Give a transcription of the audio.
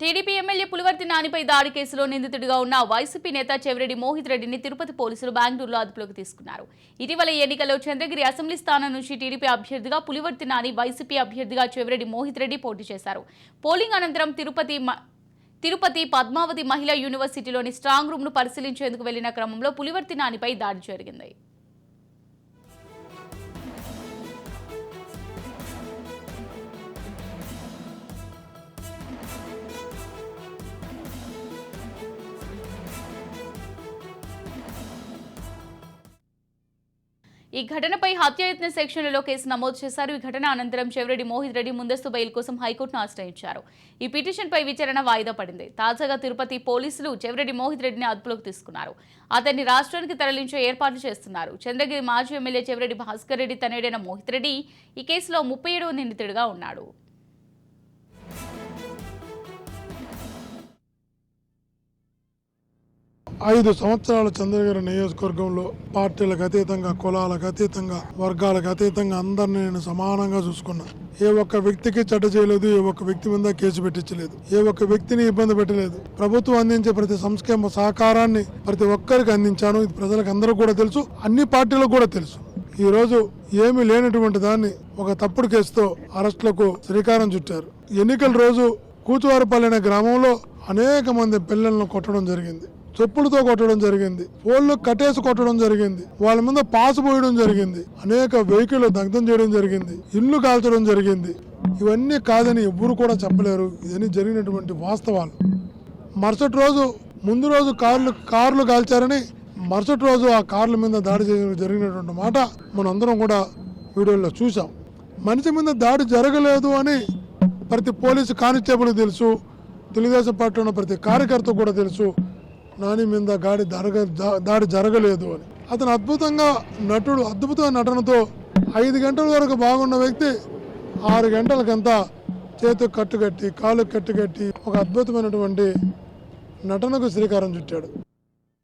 TDP MLA Pulivarthi నానిపై దాడి కేసులో నిందితుడిగా ఉన్న వైసీపీ నేత చెవిరెడ్డి మోహిత్ రెడ్డిని తిరుపతి పోలీసులు బెంగళూరులో అదుపులోకి తీసుకున్నారు. ఇటీవల ఎన్నికల్లో చంద్రగిరి అసెంబ్లీ స్థానం నుంచి టీడీపీ అభ్యర్థిగా పులివర్తి నాని వైసీపీ అభ్యర్థిగా చెవిరెడ్డి మోహిత్ రెడ్డి పోటీ చేశారు. పోలింగ్ అనంతరం తిరుపతి తిరుపతి పద్మావతి మహిళా యూనివర్సిటీలోని స్ట్రాంగ్ రూమ్ను పరిశీలించేందుకు వెళ్ళిన క్రమంలో పులివర్తి నానిపై దాడి జరిగింది. ఈ ఘటనపై హత్యాయత్న సెక్షన్లలో కేసు నమోదు చేశారు. ఈ ఘటన అనంతరం చెవిరెడ్డి మోహిత్ రెడ్డి ముందస్తు బెయిల్ కోసం హైకోర్టును ఆశ్రయించారు. ఈ పిటిషన్పై విచారణ వాయిదా పడింది. తాజాగా తిరుపతి పోలీసులు చెవిరెడ్డి మోహిత్ రెడ్డిని అదుపులోకి తీసుకున్నారు. అతన్ని రాష్ట్రానికి తరలించే ఏర్పాట్లు చేస్తున్నారు. చంద్రగిరి మాజీ ఎమ్మెల్యే చెవిరెడ్డి భాస్కర్ రెడ్డి తనయుడైన మోహిత్ రెడ్డి ఈ కేసులో ముప్పై ఏడవ నిందితుడిగా ఉన్నాడు. ఐదు సంవత్సరాల చంద్రగిరి నియోజకవర్గంలో పార్టీలకు అతీతంగా కులాలకు అతీతంగా వర్గాలకు అతీతంగా అందరిని నేను సమానంగా చూసుకున్నా. ఏ ఒక్క వ్యక్తికి చెడ్డ చేయలేదు ఏ ఒక్క వ్యక్తి మీద కేసు పెట్టించలేదు ఏ ఒక్క వ్యక్తిని ఇబ్బంది పెట్టలేదు. ప్రభుత్వం అందించే ప్రతి సంక్షేమ సహకారాన్ని ప్రతి ఒక్కరికి అందించాను. ఇది ప్రజలకు అందరూ కూడా తెలుసు అన్ని పార్టీలకు కూడా తెలుసు. ఈ రోజు ఏమీ లేనటువంటి దాన్ని ఒక తప్పుడు కేసుతో అరెస్టులకు శ్రీకారం చుట్టారు. ఎన్నికల రోజు కూచువారిపల్లి అనే గ్రామంలో అనేక మంది పిల్లలను కొట్టడం జరిగింది. చెప్పులతో కొట్టడం జరిగింది. ఫోన్లు కట్టేసి కొట్టడం జరిగింది. వాళ్ళ మీద పాసు పోయడం జరిగింది. అనేక వెహికల్ దగ్ధం చేయడం జరిగింది. ఇల్లు కాల్చడం జరిగింది. ఇవన్నీ కాదని ఎవ్వరు కూడా చెప్పలేరు. ఇవన్నీ జరిగినటువంటి వాస్తవాలు. మరుసటి రోజు ముందు రోజు కార్లు కార్లు కాల్చారని మరుసటి రోజు ఆ కార్ల మీద దాడి చేయడం జరిగినటువంటి మాట మనందరం కూడా వీడియోలో చూసాం మనిషి మీద దాడి జరగలేదు అని ప్రతి పోలీసు కానిస్టేబుల్ తెలుసు. తెలుగుదేశం పార్టీ ఉన్న ప్రతి కార్యకర్త కూడా తెలుసు. నాని మీద గాడి జరగ దాడి జరగలేదు అని. అతను అద్భుతంగా నటుడు అద్భుతమైన నటనతో ఐదు గంటల వరకు బాగున్న వ్యక్తి ఆరు గంటలకంతా చేతికి కట్టుకట్టి కాలు కట్టుకట్టి ఒక అద్భుతమైనటువంటి నటనకు శ్రీకారం చుట్టాడు.